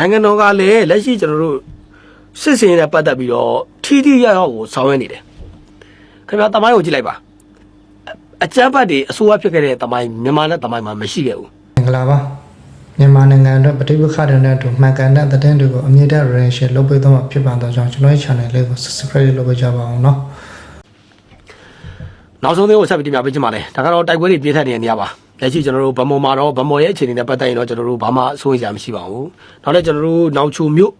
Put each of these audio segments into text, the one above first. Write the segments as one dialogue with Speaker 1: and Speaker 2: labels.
Speaker 1: နိုင်ငံတော်ကလည်းလက်ရှိကျွန်တော်တို့စစ်စင်နဲ့ပတ်သက်ပြီးတော့ထီထီရရကိုဆောင်ရွက်နေတယ်ခင်ဗျာတမိုင်းကိုကြည့်လိုက်ပါအကြမ်းဖက်တွေအစိုးရဖြစ်ခဲ့တဲ့တမိုင်းမြန်မာနဲ့တမိုင်းမှာမရှိခဲ့ဘူး
Speaker 2: မင်္ဂလာပါမြန်မာနိုင်ငံအတွက်ပဋိပက္ခတွေနဲ့အတူမှန်ကန်တဲ့သတင်းတွေကိုအမြင့်တဲ့ relation လုပ်ပေးသွားမှာဖြစ်ပါတော့ကြောင့်ကျွန်တော်ရဲ့ channel လေးကို subscribe လုပ်ပေးကြပါအောင်နော်
Speaker 1: နောက်ဆုံးသတင်းကိုဆက်ပြီးတင်ပြပေးချင်ပါတယ်ဒါကတော့တိုက်ပွဲတွေပြည့်ထက်နေတဲ့နေရာပါ လက်ရှိကျွန်တော်တို့ဗမော်မှာတော့ဗမော်ရဲ့အခြေအနေနဲ့ပတ်သက်ရင်တော့ကျွန်တော်တို့ဘာမှစိုးရိမ်စရာမရှိပါဘူးနောက်လည်းကျွန်တော်တို့နောင်ချိုမြို့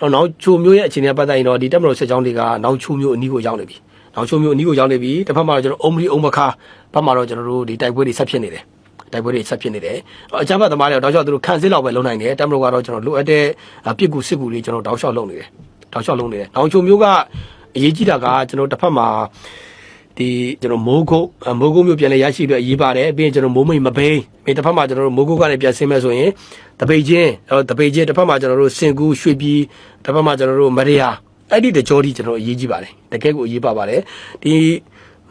Speaker 1: တော့နောင်ချိုမြို့ရဲ့အခြေအနေနဲ့ပတ်သက်ရင်တော့ဒီတက်မတော်စစ်ကြောင်းတွေကနောင်ချိုမြို့အနီးကိုရောက်နေပြီနောင်ချိုမြို့အနီးကိုရောက်နေပြီတစ်ဖက်မှာတော့ကျွန်တော်အုံမလီအုံမခါဘက်မှာတော့ကျွန်တော်တို့ဒီတိုက်ပွဲတွေဆက်ဖြစ်နေတယ်တိုက်ပွဲတွေဆက်ဖြစ်နေတယ်အကြမ်းဖက်သမားတွေတော့တောက်လျှောက်သူတို့ခန့်စစ်လောက်ပဲလုံနိုင်တယ်တက်မတော်ကတော့ကျွန်တော်လိုအပ်တဲ့ပြစ်ကူစစ်ကူတွေကျွန်တော်တောက်လျှောက်လုံနေတယ်တောက်လျှောက်လုံနေတယ်နောင်ချိုမြို့ကအရေးကြီးတာကကျွန်တော်တစ်ဖက်မှာ ဒီကျွန်တော်မိုးကုတ်အမိုးကုတ်မျိုးပြန်လဲရရှိအတွက်အရေးပါတယ်ပြီးရင်ကျွန်တော်မိုးမိတ်မပိန်းပြီးတစ်ဖက်မှာကျွန်တော်တို့မိုးကုတ်ကနေပြန်ဆင်းမဲ့ဆိုရင်တပိတ်ချင်းအဲတပိတ်ချင်းတစ်ဖက်မှာကျွန်တော်တို့စင်ကူးရွှေပြည်တစ်ဖက်မှာကျွန်တော်တို့မရယာအဲ့ဒီတကြောဒီကျွန်တော်အရေးကြီးပါတယ်တကယ်ကိုအရေးပါပါတယ်ဒီ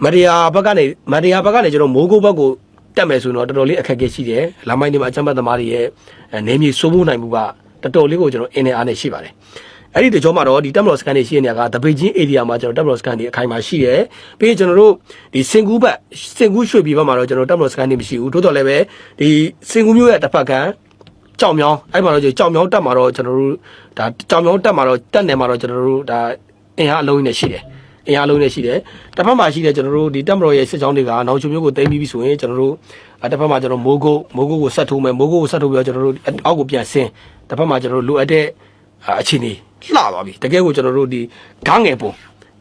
Speaker 1: မရယာဘက်ကနေမရယာဘက်ကနေကျွန်တော်မိုးကုတ်ဘက်ကိုတက်မယ်ဆိုရင်တော့တော်တော်လေးအခက်အခဲရှိတယ်လမ်းမိုင်းတွေမှာအချမ်းပတ်သမားတွေရဲ့အဲနေမြေစိုးမိုးနိုင်မှုကတော်တော်လေးကိုကျွန်တော်အင်းနဲ့အားနဲ့ရှိပါတယ် အဲ့ဒီတကြောမှာတော့ဒီတက်မတော်စကန်တွေရှိတဲ့နေရာကတပိတ်ချင်း area မှာကျွန်တော်တက်မတော်စကန်တွေအခိုင်အမာရှိတယ်။ပြီးရင်ကျွန်တော်တို့ဒီစင်ကူးဘက်စင်ကူးရွှေပြည်ဘက်မှာတော့ကျွန်တော်တက်မတော်စကန်တွေမရှိဘူး။တိုးတော်လည်းပဲဒီစင်ကူးမျိုးရဲ့တစ်ဖက်ကကြောင်မြောင်းအဲ့မှာတော့ကြောင်မြောင်းတက်မှာတော့ကျွန်တော်တို့ဒါကြောင်မြောင်းတက်မှာတော့တက်နေမှာတော့ကျွန်တော်တို့ဒါအင်အားအလုံးကြီးနဲ့ရှိတယ်။အင်အားလုံးနဲ့ရှိတယ်။တစ်ဖက်မှာရှိတဲ့ကျွန်တော်တို့ဒီတက်မတော်ရဲ့စစ်ကြောင်းတွေကနောက်ချုံမျိုးကိုတင်ပြီးပြီဆိုရင်ကျွန်တော်တို့အဲတစ်ဖက်မှာကျွန်တော်မိုးကုတ်မိုးကုတ်ကိုဆက်ထိုးမယ်မိုးကုတ်ကိုဆက်ထိုးပြီးတော့ကျွန်တော်တို့အောက်ကိုပြန်ဆင်းတစ်ဖက်မှာကျွန်တော်တို့လိုအပ်တဲ့အာအခြေအနေ လှသွားပြီတကယ်ကိုကျွန်တော်တို့ဒီဂန်းငယ်ပုံ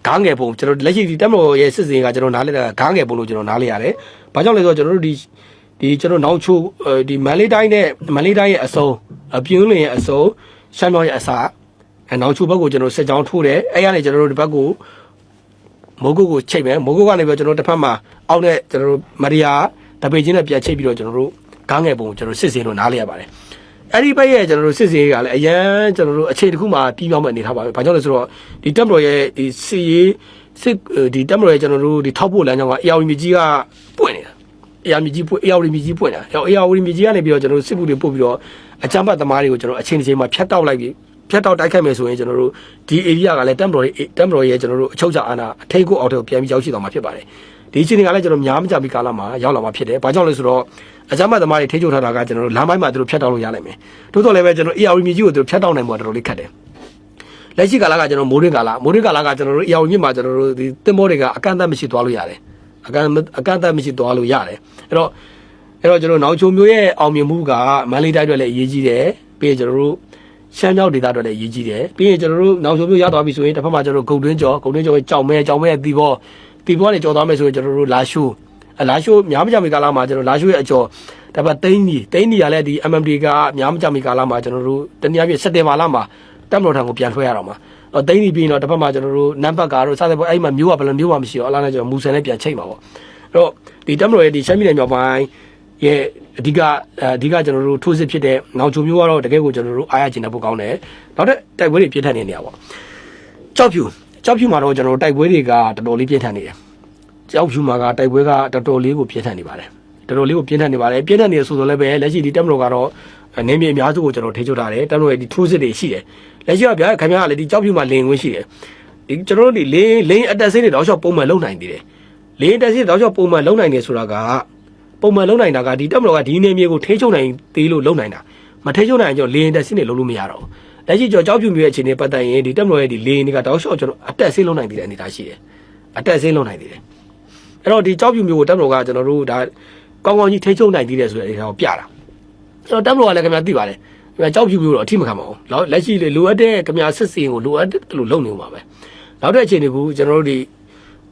Speaker 1: ဂန်းငယ်ပုံကျွန်တော်လက်ရှိဒီတက်မတော်ရဲ့စစ်စင်ကကျွန်တော်နားလဲတာဂန်းငယ်ပုံလို့ကျွန်တော်နားလဲရတယ်။ဘာကြောင့်လဲဆိုတော့ကျွန်တော်တို့ဒီဒီကျွန်တော်နောက်ချိုးဒီမန်လေးတိုင်းနဲ့မန်လေးတိုင်းရဲ့အစုံအပြင်းလင်ရဲ့အစုံရှမ်းမြောင်းရဲ့အစာအဲနောက်ချိုးဘက်ကိုကျွန်တော်စစ်ကြောင်းထိုးတယ်အဲရနေကျွန်တော်တို့ဒီဘက်ကိုမိုးကုတ်ကိုချိတ်မယ်မိုးကုတ်ကနေပြီးတော့ကျွန်တော်တစ်ဖက်မှာအောက်နဲ့ကျွန်တော်တို့မရီယာတပေချင်းနဲ့ပြန်ချိတ်ပြီးတော့ကျွန်တော်တို့ဂန်းငယ်ပုံကိုကျွန်တော်စစ်စင်လို့နားလဲရပါတယ်။ အဲ့ဒီဘက်ရဲ့ကျွန်တော်တို့စစ်စေးကလည်းအရန်ကျွန်တော်တို့အခြေတစ်ခုမှပြီးပြောင်းမဲ့အနေထားပါပဲ။ဘာကြောင့်လဲဆိုတော့ဒီတက်မတော်ရဲ့ဒီစစ်ရေးစစ်ဒီတက်မတော်ရဲ့ကျွန်တော်တို့ဒီထောက်ဖို့လမ်းကြောင်းကအေယာဝတီမြကြီးကပွင့်နေတာ။အေယာမြကြီးပွင့်အေယာဝတီမြကြီးပွင့်တာ။အေယာဝတီမြကြီးကနေပြီးတော့ကျွန်တော်တို့စစ်မှုတွေပို့ပြီးတော့အကြမ်းဖက်သမားတွေကိုကျွန်တော်အချိန်တစ်ချိန်မှာဖျက်တောက်လိုက်ပြီးဖျက်တောက်တိုက်ခိုက်မယ်ဆိုရင်ကျွန်တော်တို့ဒီ area ကလည်းတက်မတော်ရဲ့တက်မတော်ရဲ့ကျွန်တော်တို့အချုပ်ချအာဏာအထိတ်ကိုအောက်ထက်ကိုပြန်ပြီးရောက်ရှိသွားမှာဖြစ်ပါတယ်။ ဒီအချိန်ကလည်းကျွန်တော်များမကြမီကာလမှာရောက်လာမှာဖြစ်တယ်။ဘာကြောင့်လဲဆိုတော့အကြမ်းဖက်သမားတွေထိချုပ်ထားတာကကျွန်တော်တို့လမ်းပိုင်းမှာသူတို့ဖျက်တောက်လို့ရနိုင်မယ်။တိုးတော့လည်းပဲကျွန်တော် AR မြကြီးကိုသူတို့ဖျက်တောက်နိုင်မှာတော်တော်လေးခက်တယ်။လက်ရှိကာလကကျွန်တော်မိုးရင်းကာလမိုးရင်းကာလကကျွန်တော်တို့ AR မြမှာကျွန်တော်တို့ဒီတင်မောတွေကအကန့်အသတ်မရှိသွားလို့ရတယ်။အကန့်အကန့်အသတ်မရှိသွားလို့ရတယ်။အဲ့တော့အဲ့တော့ကျွန်တော်နောက်ချုံမျိုးရဲ့အောင်မြင်မှုကမန်လေးတိုင်းအတွက်လည်းအရေးကြီးတယ်။ပြီးရင်ကျွန်တော်တို့ရှမ်းမြောက်ဒေသအတွက်လည်းအရေးကြီးတယ်။ပြီးရင်ကျွန်တော်တို့နောက်ချုံမျိုးရသွားပြီဆိုရင်တစ်ဖက်မှာကျွန်တော်တို့ဂုံတွင်းကျော်ဂုံတွင်းကျော်ရဲ့ကြောင်မဲကြောင်မဲရဲ့တီဘော တီဘောနဲ့ကြော်သွားမယ်ဆိုရင်ကျွန်တော်တို့လာရှိုးအလာရှိုးများမကြမီကာလမှာကျွန်တော်လာရှိုးရဲ့အကျော်ဒါပေမဲ့တိန်းကြီးတိန်းကြီးကလည်းဒီ MMD ကများမကြမီကာလမှာကျွန်တော်တို့တနည်းအားဖြင့်စက်တင်ဘာလမှာတက်မတော်ထံကိုပြန်ထွှဲရတော့မှာတော့တိန်းကြီးပြီးရင်တော့တစ်ဖက်မှာကျွန်တော်တို့နံပါတ်ကားတို့စသဖြင့်အဲ့မှာမျိုးကဘယ်လိုမျိုးမှမရှိတော့အလားနဲ့ကျွန်တော်မူဆန်နဲ့ပြန်ချိန်ပါပေါ့အဲ့တော့ဒီတက်မတော်ရဲ့ဒီရှမ်းပြည်နယ်မြောက်ပိုင်းရဲ့အဓိကအဓိကကျွန်တော်တို့ထိုးစစ်ဖြစ်တဲ့နောက်ချုံမျိုးကတော့တကယ်ကိုကျွန်တော်တို့အားရကျင်တဲ့ပုတ်ကောင်းတယ်နောက်ထပ်တိုက်ပွဲတွေပြင်းထန်နေနေရပါကြောက်ဖြူ ကြောက်ဖြူမှာတော့ကျွန်တော်တို့တိုက်ပွဲတွေကတော်တော်လေးပြင်းထန်နေတယ်ကြောက်ဖြူမှာကတိုက်ပွဲကတော်တော်လေးကိုပြင်းထန်နေပါတယ်တော်တော်လေးကိုပြင်းထန်နေပါတယ်ပြင်းထန်နေဆိုတော့လည်းပဲလက်ရှိဒီတက်မတော်ကတော့နေမြေအများစုကိုကျွန်တော်ထိချုပ်ထားတယ်တက်မတော်ရဲ့ဒီထိုးစစ်တွေရှိတယ်လက်ရှိကဗျာခင်ဗျားကလည်းဒီကြောက်ဖြူမှာလင်ခွင့်ရှိတယ်ဒီကျွန်တော်တို့ဒီလင်းလင်းအတက်စိတွေတော့ရှော့ပုံမှန်လုံနိုင်သေးတယ်လင်းအတက်စိတွေတော့ရှော့ပုံမှန်လုံနိုင်နေဆိုတာကပုံမှန်လုံနိုင်တာကဒီတက်မတော်ကဒီနေမြေကိုထိချုပ်နိုင်သေးလို့လုံနိုင်တာမထိချုပ်နိုင်ရင်ကျွန်တော်လင်းအတက်စိတွေလုံလို့မရတော့ဘူး လက်ရှိကျွန်တော်ကြောက်ဖြူမျိုးရဲ့အခြေအနေပတ်သက်ရင်ဒီတက်မတော်ရဲ့ဒီလင်းတွေကတော့ရှော့ကျွန်တော်အတက်စိလုံနိုင်သေးတဲ့အနေအထားရှိတယ်အတက်စိလုံနိုင်သေးတယ်အဲ့တော့ဒီကြောက်ပြူမျိုးကိုတက်မတော်ကကျွန်တော်တို့ဒါကောင်းကောင်းကြီးထိချုံနိုင်သေးတယ်ဆိုတဲ့အနေအထားကိုပြတာအဲ့တော့တက်မတော်ကလည်းခင်ဗျာသိပါတယ်ခင်ဗျာကြောက်ပြူမျိုးတော့အထိမခံပါဘူးလောက်လက်ရှိလေလိုအပ်တဲ့ခင်ဗျာစစ်စင်ကိုလိုအပ်တယ်လို့လုပ်နေမှာပဲနောက်တဲ့အခြေအနေကိုကျွန်တော်တို့ဒီ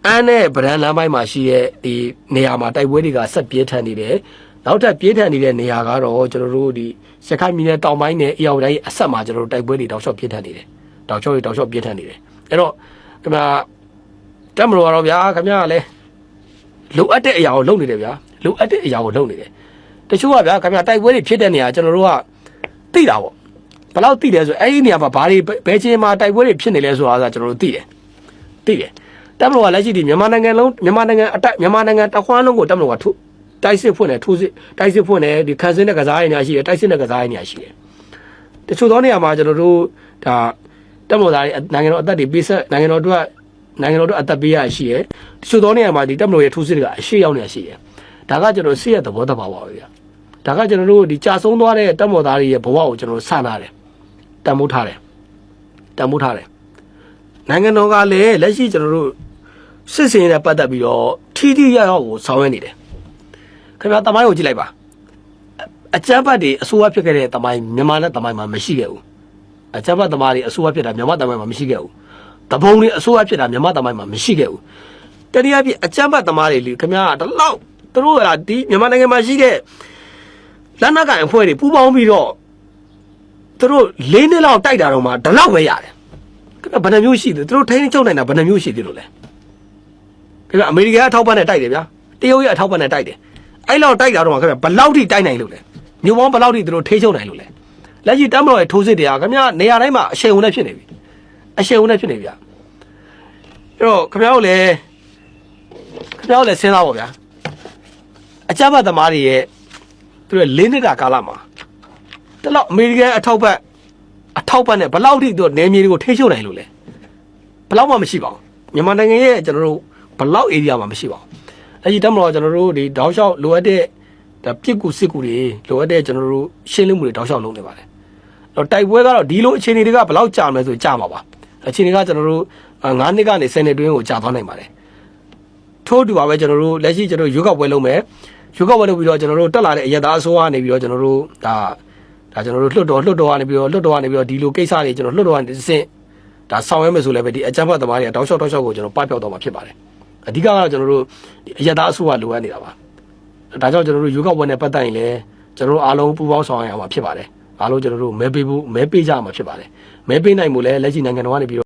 Speaker 1: အန်းနဲ့ဗရန်လမ်းပိုင်းမှာရှိတဲ့ဒီနေရာမှာတိုက်ပွဲတွေကဆက်ပြင်းထန်နေတယ် နောက်ထပ်ပြင်းထန်နေတဲ့နေရာကတော့ကျွန်တော်တို့ဒီရခိုင်ပြည်နယ်တောင်ပိုင်းနဲ့အေရောက်တိုင်းအဆက်မှာကျွန်တော်တို့တိုက်ပွဲတွေတောက်လျှောက်ပြင်းထန်နေတယ်တောက်လျှောက်တောက်လျှောက်ပြင်းထန်နေတယ်အဲ့တော့ခင်ဗျာတက်မတော်ကတော့ဗျာခင်ဗျာကလည်းလိုအပ်တဲ့အရာကိုလုပ်နေတယ်ဗျာလိုအပ်တဲ့အရာကိုလုပ်နေတယ်တချို့ကဗျာခင်ဗျာတိုက်ပွဲတွေဖြစ်တဲ့နေရာကျွန်တော်တို့ကသိတာပေါ့ဘယ်လောက်သိလဲဆိုအဲ့ဒီနေရာမှာဘာတွေဘယ်ချိန်မှာတိုက်ပွဲတွေဖြစ်နေလဲဆိုတာကကျွန်တော်တို့သိတယ်သိတယ်တက်မလို့ကလက်ရှိဒီမြန်မာနိုင်ငံလုံးမြန်မာနိုင်ငံအတိုက်မြန်မာနိုင်ငံတစ်ခွန်းလုံးကိုတက်မလို့ကထိုးတို က်စစ်ဖွင့်တယ်ထိုးစစ်တိုက်စစ်ဖွင့်တယ်ဒီခန်းစင်းတဲ့ကစားရည်ညာရှိတယ်တိုက်စစ်တဲ့ကစားရည်ညာရှိတယ်တချို့သောနေရာမှာကျွန်တော်တို့ဒါတက်မော်သားတွေနိုင်ငံတော်အသက်တွေပေးဆက်နိုင်ငံတော်တို့ကနိုင်ငံတော်တို့အသက်ပေးရရှိရယ်တချို့သောနေရာမှာဒီတက်မတော်ရဲ့ထိုးစစ်တွေကအရှိရောက်နေရရှိရယ်ဒါကကျွန်တော်စစ်ရဲ့သဘောတဘာပါပဲဗျာဒါကကျွန်တော်တို့ဒီကြာဆုံးသွားတဲ့တက်မော်သားတွေရဲ့ဘဝကိုကျွန်တော်တို့စနာတယ်တန်မိုးထားတယ်တန်မိုးထားတယ်နိုင်ငံတော်ကလည်းလက်ရှိကျွန်တော်တို့စစ်စင်နဲ့ပတ်သက်ပြီးတော့ထီးထီးရရောက်ကိုဆောင်ရွက်နေတယ် ခင်ဗျာတမိုင်းကိုကြည့်လိုက်ပါအကြမ်းဖက်တွေအစိုးရဖြစ်ခဲ့တဲ့တမိုင်းမြန်မာနဲ့တမိုင်းမှာမရှိခဲ့ဘူးအကြမ်းဖက်သမားတွေအစိုးရဖြစ်တာမြန်မာတမိုင်းမှာမရှိခဲ့ဘူးတပုံတွေအစိုးရဖြစ်တာမြန်မာတမိုင်းမှာမရှိခဲ့ဘူးတတိယပြအကြမ်းဖက်သမားတွေလေခင်ဗျားတလောက်သူတို့ကဒီမြန်မာနိုင်ငံမှာရှိတဲ့လက်နက်ကိုင်အဖွဲ့တွေပူးပေါင်းပြီးတော့သူတို့၄နှစ်လောက်တိုက်တာတော့မှဒီလောက်ပဲရတယ်ခင်ဗျာဘယ်နှမျိုးရှိသေးသူတို့ထိန်းချုပ်နိုင်တာဘယ်နှမျိုးရှိသေးလို့လဲခင်ဗျာအမေရိကန်အထောက်ပံ့နဲ့တိုက်တယ်ဗျာတရုတ်ရဲ့အထောက်ပံ့နဲ့တိုက်တယ် အဲ့လောက်တိုက်တာတော့ခင်ဗျဘယ်လောက်ထိတိုက်နိုင်လို့လဲမြို့ပေါင်းဘယ်လောက်ထိသူတို့ထိချုံနိုင်လို့လဲလက်ရှိတမ်းမတော်ရဲ့ထိုးစစ်တွေကခင်ဗျနေရာတိုင်းမှာအရှိန်ဝင်နဲ့ဖြစ်နေပြီအရှိန်ဝင်နဲ့ဖြစ်နေပြီဗျအဲ့တော့ခင်ဗျားတို့လည်းခင်ဗျားတို့လည်းစဉ်းစားပါဗျာအကြမ်းဖက်သမားတွေရဲ့သူတို့လေးနှစ်တာကာလမှာတလောက်အမေရိကန်အထောက်ပံ့အထောက်ပံ့နဲ့ဘယ်လောက်ထိသူတို့နေမြေတွေကိုထိချုံနိုင်လို့လဲဘယ်လောက်မှမရှိပါဘူးမြန်မာနိုင်ငံရဲ့ကျွန်တော်တို့ဘယ်လောက် area မှာမရှိပါဘူး လက်ရှိတက်မတော်ကျွန်တော်တို့ဒီတောက်လျှောက်လိုအပ်တဲ့ဒါပြစ်ကူစစ်ကူတွေလိုအပ်တဲ့ကျွန်တော်တို့ရှင်းလင်းမှုတွေတောက်လျှောက်လုပ်နေပါတယ်။တော့တိုက်ပွဲကတော့ဒီလိုအခြေအနေတွေကဘယ်လောက်ကြာမလဲဆိုကြာမှာပါ။အခြေအနေကကျွန်တော်တို့9နှစ်ကနေ10နှစ်တွင်းကိုကြာသွားနိုင်ပါတယ်။ထို့အတူပါပဲကျွန်တော်တို့လက်ရှိကျွန်တော်တို့ရွေးကောက်ပွဲလုပ်မယ်။ရွေးကောက်ပွဲလုပ်ပြီးတော့ကျွန်တော်တို့တက်လာတဲ့အရသာအစိုးရနေပြီးတော့ကျွန်တော်တို့ဒါဒါကျွန်တော်တို့လွတ်တော်လွတ်တော်ကနေပြီးတော့လွတ်တော်ကနေပြီးတော့ဒီလိုကိစ္စတွေကျွန်တော်လွတ်တော်ကနေတစ်ဆင့်ဒါဆောင်ရွက်မယ်ဆိုလည်းပဲဒီအကြမ်းဖက်သမားတွေတောက်လျှောက်တောက်လျှောက်ကိုကျွန်တော်ပပျောက်တော့မှာဖြစ်ပါတယ်။ အဓိကကတော့ကျွန်တော်တို့ဒီအရသာအစိုးရလိုအပ်နေတာပါ။ဒါကြောင့်ကျွန်တော်တို့ရွေးကောက်ပွဲနဲ့ပတ်သက်ရင်လည်းကျွန်တော်တို့အားလုံးပူးပေါင်းဆောင်ရွက်ရမှာဖြစ်ပါတယ်။အားလုံးကျွန်တော်တို့မဲပေးဖို့မဲပေးကြမှာဖြစ်ပါတယ်။မဲပေးနိုင်မှုလည်းလက်ရှိနိုင်ငံတော်ကနေပြီးတော့